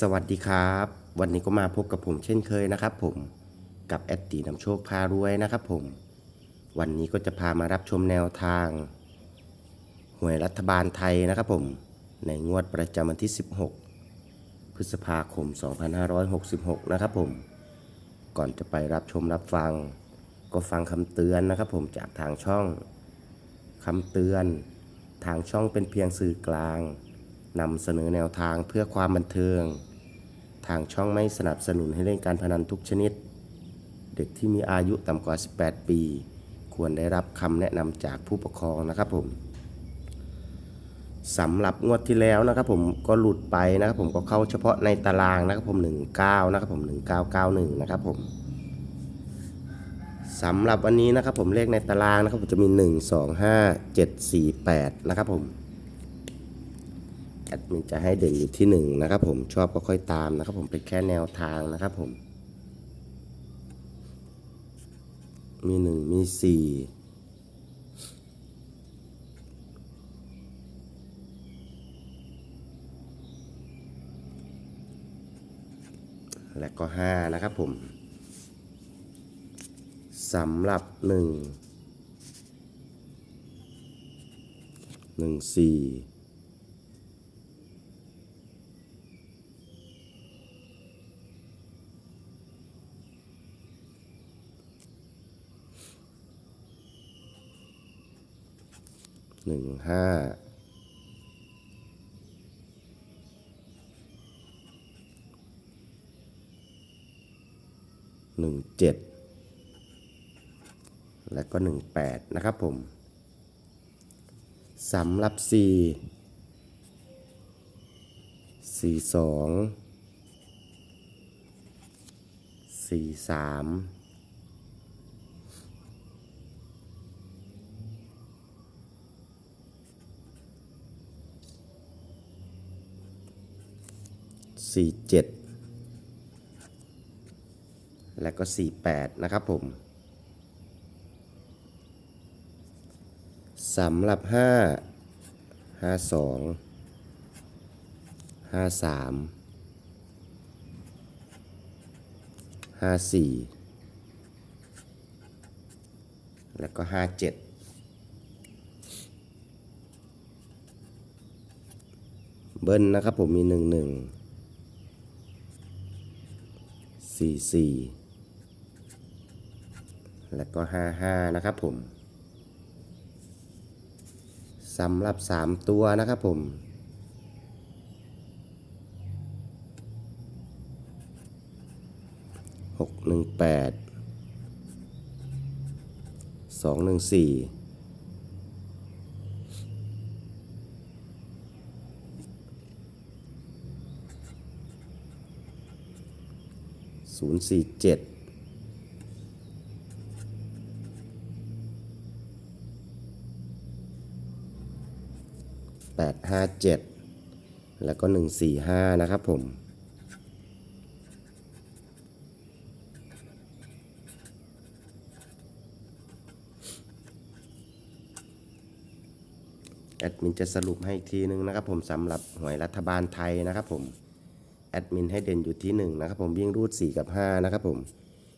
สวัสดีครับ วันนี้ก็มาพบกับผมเช่นเคยนะครับ ผมกับแอดตีนำโชคพารวยนะครับ ผม วันนี้ก็จะพามารับชมแนวทาง หวยรัฐบาลไทยนะครับ ผมในงวดประจำวันที่ 16 พฤษภาคม 2566 นะครับ ผม ก่อนจะไปรับชมรับฟัง ก็ฟังคำเตือนนะครับ ผมจากทางช่องคำเตือน ทางช่องเป็นเพียงสื่อกลาง นำเสนอแนวทางเพื่อความบันเทิง ทางช่องไม่สนับสนุนให้เล่นการพนันทุกชนิด เด็กที่มีอายุต่ำกว่า 18 ปี ควรได้รับคำแนะนำจากผู้ปกครองนะครับผมสำหรับงวดที่แล้วนะครับผมก็หลุดไปนะครับผมก็เข้าเฉพาะในตารางนะครับผม19นะครับผม1991นะครับผมสำหรับวันนี้นะครับผมเลขในตารางนะครับผมจะมี 1 2 5 7 4 8 นะครับผม ดมินจะให้เด่นอยู่ที่หนึ่งนะครับผมชอบก็ค่อยตามนะครับผมเป็นแค่แนวทางนะครับผม มีหนึ่งมีสี่และก็ห้านะครับผมสำหรับหนึ่ง หนึ่งห้าหนึ่งเจ็ดและก็หนึ่งแปดนะครับผมสำหรับสี่สี่สองสี่สาม สี่เจ็ดและก็สี่แปดนะครับผมสำหรับห้าห้าสองห้าสามห้าสี่แล้วก็ห้าเจ็ดเบิ้ลนะครับผมมีหนึ่ 44 และก็ 55 นะครับผมสำหรับ 3 ตัวนะครับผมหกหนึ่งแปดสองหนึ่งสี่ ศูนย์สี่เจ็ดแปดห้าเจ็ดแล้วก็หนึ่งสี่ห้านะครับผมแอดมินจะสรุปให้อีกทีนึงนะครับผมสำหรับหวยรัฐบาลไทยนะครับผม แอดมินให้เด่นอยู่ที่1นะครับผมวิ่งรูด 4 กับ 5 นะครับผม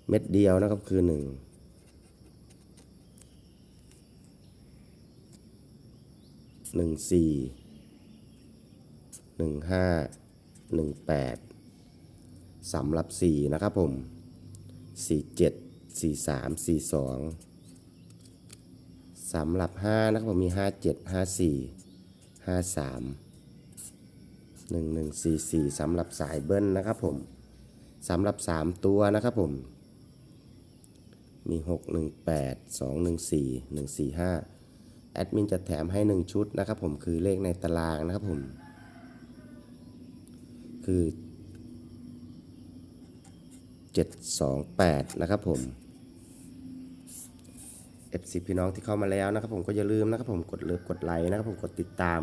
เม็ดเดียวนะครับคือ 1 1 4 1 5 1 8สำหรับ 4 นะครับผม 4 7 4 3 4 2สำหรับ 5 นะครับผมมี 5 7 5 4 5 3 1144สำหรับสายเบิ้ลนะครับผมสำหรับ 3 ตัวนะครับผม มี 618 214 145 แอดมินจะแถมให้ 1 ชุดนะครับผมคือเลขในตารางนะครับผม คือ 728 นะครับผม FC พี่น้องที่เข้ามาแล้วนะครับผมก็อย่าลืมนะครับผมกดเลิฟกดไลค์นะครับผมกดติดตาม